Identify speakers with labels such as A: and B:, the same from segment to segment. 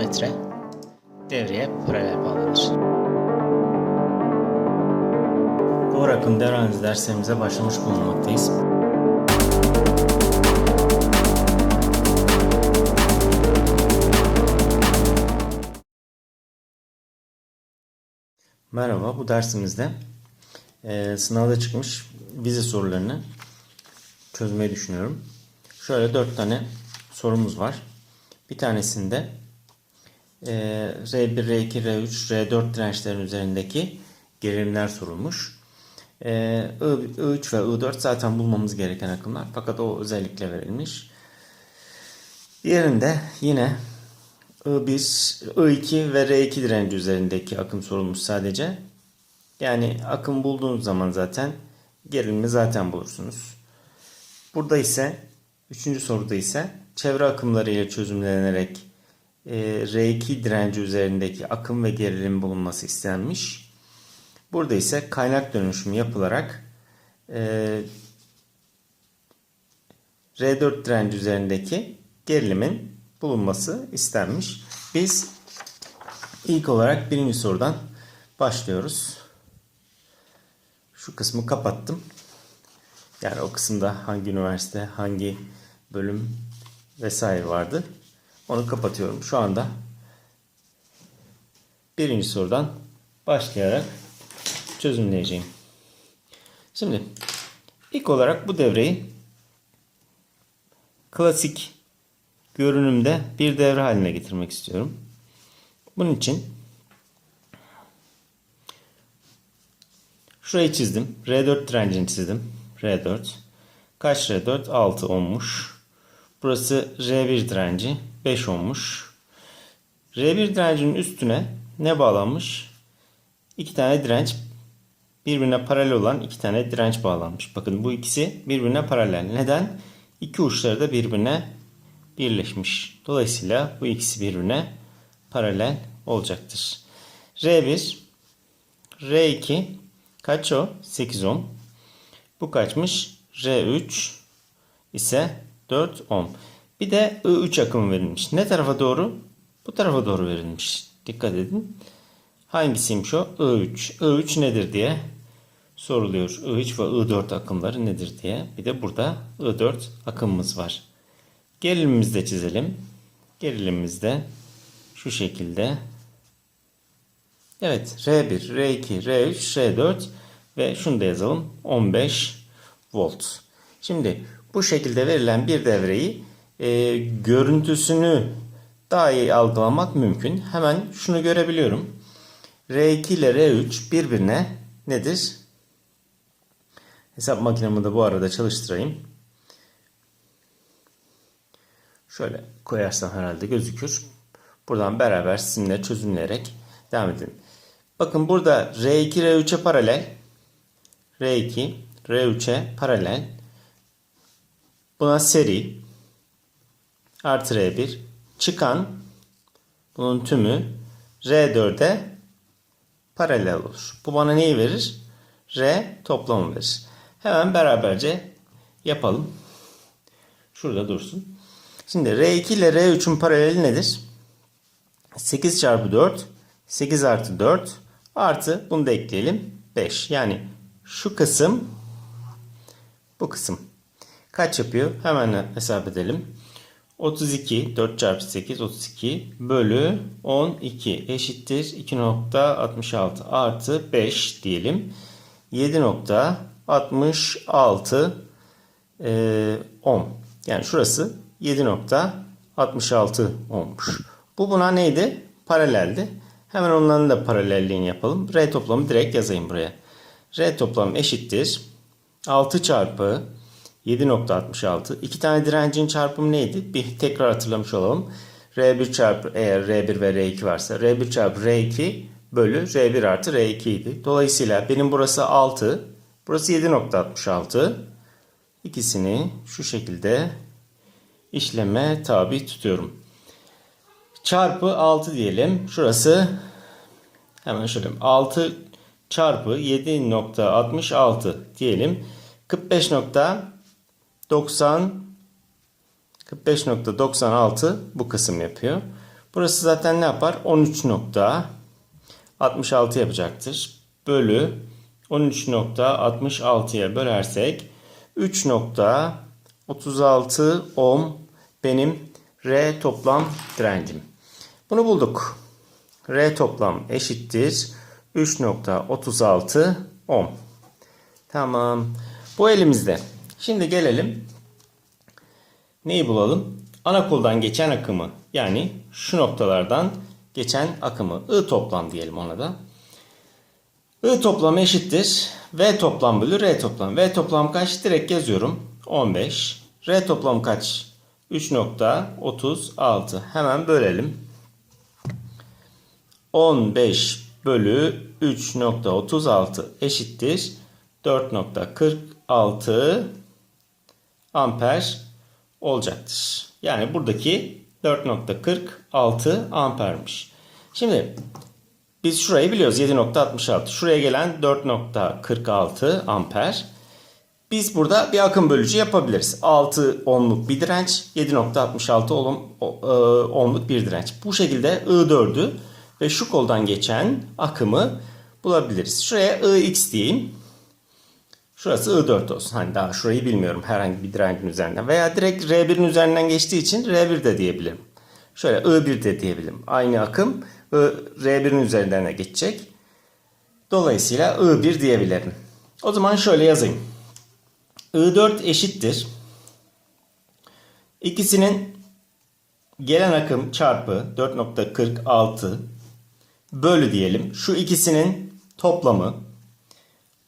A: metre devreye paralel bağlanır. Doğru akım devre analizi derslerimize başlamış bulunmaktayız. Merhaba, bu dersimizde eee, sınavda çıkmış vize sorularını çözmeyi düşünüyorum. Şöyle dört tane sorumuz var. Bir tanesinde eee, R1, R2, R3, R4 dirençlerin üzerindeki gerilimler sorulmuş. Eee, I, I3 ve I4 zaten bulmamız gereken akımlar fakat o özellikle verilmiş. Diğerinde yine I1, I2 ve R2 direnci üzerindeki akım sorulmuş sadece. Yani akım bulduğunuz zaman zaten gerilimi zaten bulursunuz. Burada ise üçüncü soruda ise çevre akımları ile çözümlenerek e, R2 direnci üzerindeki akım ve gerilim bulunması istenmiş. Burada ise kaynak dönüşümü yapılarak e, R4 direnci üzerindeki gerilimin bulunması istenmiş. Biz ilk olarak birinci sorudan başlıyoruz. Şu kısmı kapattım. Yani o kısımda hangi üniversite, hangi bölüm vesaire vardı. Onu kapatıyorum. Şu anda birinci sorudan başlayarak çözümleyeceğim. Şimdi ilk olarak bu devreyi klasik görünümde bir devre haline getirmek istiyorum. Bunun için şurayı çizdim. R4 direncini çizdim. R4. Kaç R4? 6 olmuş. Burası R1 direnci. 5 olmuş. R1 direncinin üstüne ne bağlanmış? İki tane direnç birbirine paralel olan iki tane direnç bağlanmış. Bakın bu ikisi birbirine paralel. Neden? İki uçları da birbirine birleşmiş. Dolayısıyla bu ikisi birbirine paralel olacaktır. R1, R2 kaç o? 8 ohm. Bu kaçmış? R3 ise 4 ohm. Bir de I3 akımı verilmiş. Ne tarafa doğru? Bu tarafa doğru verilmiş. Dikkat edin. Hangisiymiş o? I3. I3 nedir diye soruluyor. I3 ve I4 akımları nedir diye. Bir de burada I4 akımımız var. Gerilimimizi de çizelim. Gerilimimiz de şu şekilde. Evet R1, R2, R3, R4 ve şunu da yazalım 15 volt. Şimdi bu şekilde verilen bir devreyi e, görüntüsünü daha iyi algılamak mümkün. Hemen şunu görebiliyorum. R2 ile R3 birbirine nedir? Hesap makinemi de bu arada çalıştırayım. Şöyle koyarsam herhalde gözükür. Buradan beraber sizinle çözümleyerek devam edelim. Bakın burada R2 R3'e paralel. R2 R3'e paralel. Buna seri. Artı R1. Çıkan bunun tümü R4'e paralel olur. Bu bana neyi verir? R toplamı verir. Hemen beraberce yapalım. Şurada dursun. Şimdi R2 ile R3'ün paraleli nedir? 8 çarpı 4. 8 artı 4 artı bunu da ekleyelim. 5. Yani şu kısım bu kısım. Kaç yapıyor? Hemen hesap edelim. 32 4 çarpı 8 32 bölü 12 eşittir 2.66 artı 5 diyelim. 7.66 e, ohm. Yani şurası 7.66 olmuş. Bu buna neydi? Paraleldi. Hemen onların da paralelliğini yapalım. R toplamı direkt yazayım buraya. R toplamı eşittir. 6 çarpı 7.66. İki tane direncin çarpımı neydi? Bir tekrar hatırlamış olalım. R1 çarpı eğer R1 ve R2 varsa R1 çarpı R2 bölü R1 artı R2 idi. Dolayısıyla benim burası 6. Burası 7.66. İkisini şu şekilde işleme tabi tutuyorum. Çarpı 6 diyelim. Şurası hemen şöyle 6 çarpı 7.66 diyelim. 45.90 45.96 bu kısım yapıyor. Burası zaten ne yapar? 13.66 yapacaktır. Bölü 13.66'ya bölersek 3.36 ohm benim R toplam direncim. Bunu bulduk. R toplam eşittir 3.36 ohm. Tamam. Bu elimizde. Şimdi gelelim. Neyi bulalım? Ana koldan geçen akımı yani şu noktalardan geçen akımı I toplam diyelim ona da. I toplam eşittir. V toplam bölü R toplam. V toplam kaç? Direkt yazıyorum. 15. R toplam kaç? 3.36. Hemen bölelim. 15 bölü 3.36 eşittir. 4.46 amper olacaktır. Yani buradaki 4.46 ampermiş. Şimdi biz şurayı biliyoruz 7.66. Şuraya gelen 4.46 amper. Biz burada bir akım bölücü yapabiliriz. 6 ohmluk bir direnç, 7.66 ohm, e, ohmluk bir direnç. Bu şekilde I4'ü ve şu koldan geçen akımı bulabiliriz. Şuraya Ix diyeyim. Şurası I4 olsun. Hani daha şurayı bilmiyorum herhangi bir direncin üzerinden. Veya direkt R1'in üzerinden geçtiği için R1 de diyebilirim. Şöyle I1 de diyebilirim. Aynı akım I, R1'in üzerinden geçecek. Dolayısıyla I1 diyebilirim. O zaman şöyle yazayım. I4 eşittir. İkisinin gelen akım çarpı 4.46 bölü diyelim. Şu ikisinin toplamı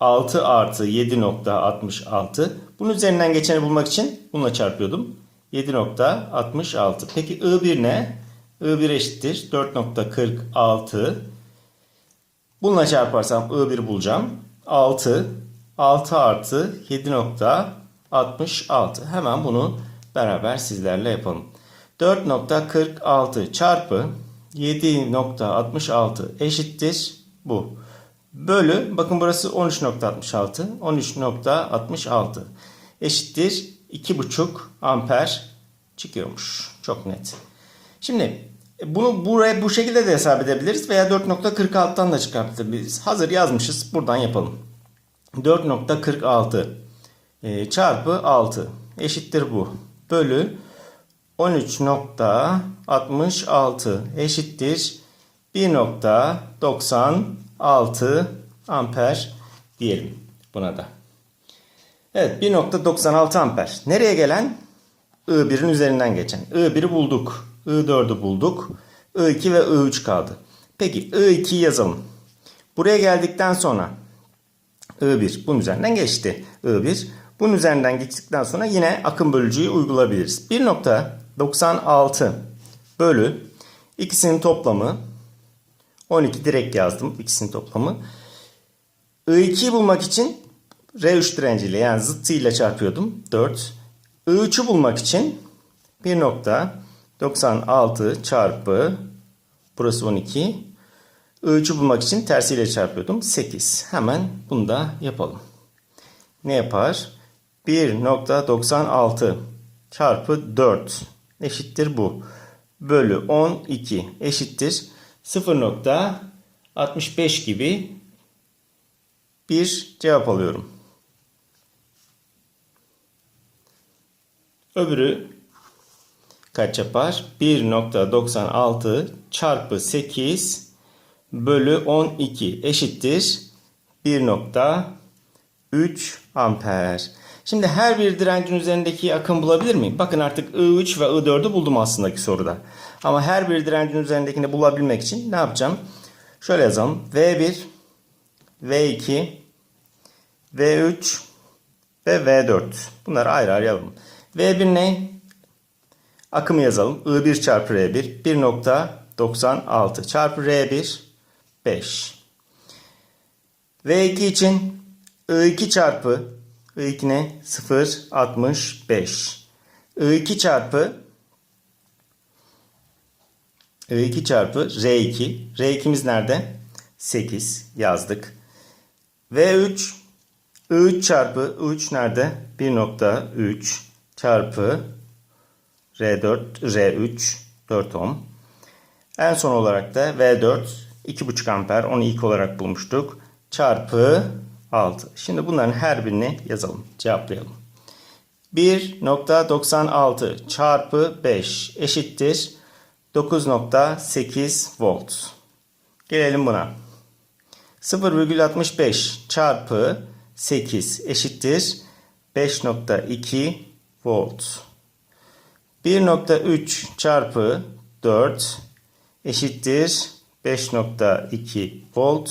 A: 6 artı 7.66. Bunun üzerinden geçeni bulmak için bununla çarpıyordum. 7.66. Peki I1 ne? I1 eşittir 4.46. Bununla çarparsam I1 bulacağım. 6. 6 artı 7.66. Hemen bunu beraber sizlerle yapalım. 4.46 çarpı 7.66 eşittir bu. Bölü bakın burası 13.66 13.66 eşittir 2.5 amper çıkıyormuş. Çok net. Şimdi bunu buraya bu şekilde de hesap edebiliriz veya 4.46'dan da çıkartabiliriz. Hazır yazmışız. Buradan yapalım. 4.46 e, çarpı 6 eşittir bu. Bölü 13.66 eşittir 1.96 amper diyelim buna da. Evet 1.96 amper. Nereye gelen? I1'in üzerinden geçen. I1'i bulduk. I4'ü bulduk. I2 ve I3 kaldı. Peki I2'yi yazalım. Buraya geldikten sonra I1 bunun üzerinden geçti. I1 bunun üzerinden geçtikten sonra yine akım bölücüyü uygulayabiliriz. 1.96 bölü ikisinin toplamı 12 direkt yazdım ikisinin toplamı. I2'yi bulmak için R3 direnciyle yani zıttıyla çarpıyordum. 4. I3'ü bulmak için 1.96 çarpı burası 12. I3'ü bulmak için tersiyle çarpıyordum. 8. Hemen bunu da yapalım. Ne yapar? 1.96 çarpı 4 eşittir bu. Bölü 12 eşittir 0.65 gibi bir cevap alıyorum. Öbürü kaç yapar? 1.96 çarpı 8 bölü 12 eşittir 1.3 amper. Şimdi her bir direncin üzerindeki akım bulabilir miyim? Bakın artık I3 ve I4'ü buldum aslında ki soruda. Ama her bir direncin üzerindekini bulabilmek için ne yapacağım? Şöyle yazalım. V1, V2, V3 ve V4. Bunları ayrı ayrı yazalım. V1 ne? Akımı yazalım. I1 çarpı R1 1.96 çarpı R1 5. V2 için I2 çarpı I2 ne? 0.65. I2 çarpı I2 çarpı R2. R2'miz nerede? 8 yazdık. V3 I3 çarpı I3 nerede? 1.3 çarpı R4 R3 4 ohm. En son olarak da V4 2,5 amper onu ilk olarak bulmuştuk. Çarpı 6. Şimdi bunların her birini yazalım. Cevaplayalım. 1.96 çarpı 5 eşittir 9.8 volt. Gelelim buna. 0,65 çarpı 8 eşittir 5.2 volt. 1.3 çarpı 4 eşittir 5.2 volt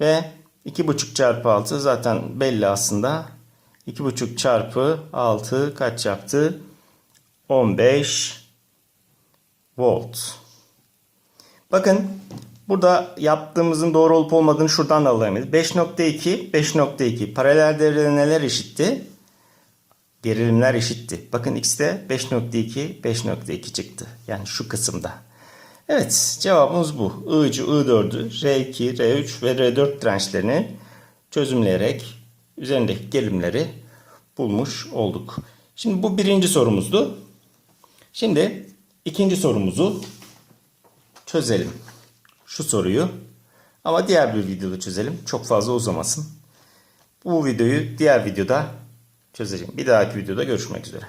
A: ve 2.5 çarpı 6 zaten belli aslında. 2.5 çarpı 6 kaç yaptı? 15 volt. Bakın burada yaptığımızın doğru olup olmadığını şuradan da anlayamayız. 5.2 5.2 paralel devrede neler eşitti? Gerilimler eşitti. Bakın ikisi de 5.2 5.2 çıktı. Yani şu kısımda. Evet cevabımız bu. I3'ü, I4'ü, R2, R3 ve R4 dirençlerini çözümleyerek üzerindeki gerilimleri bulmuş olduk. Şimdi bu birinci sorumuzdu. Şimdi ikinci sorumuzu çözelim. Şu soruyu ama diğer bir videoda çözelim. Çok fazla uzamasın. Bu videoyu diğer videoda çözeceğim. Bir dahaki videoda görüşmek üzere.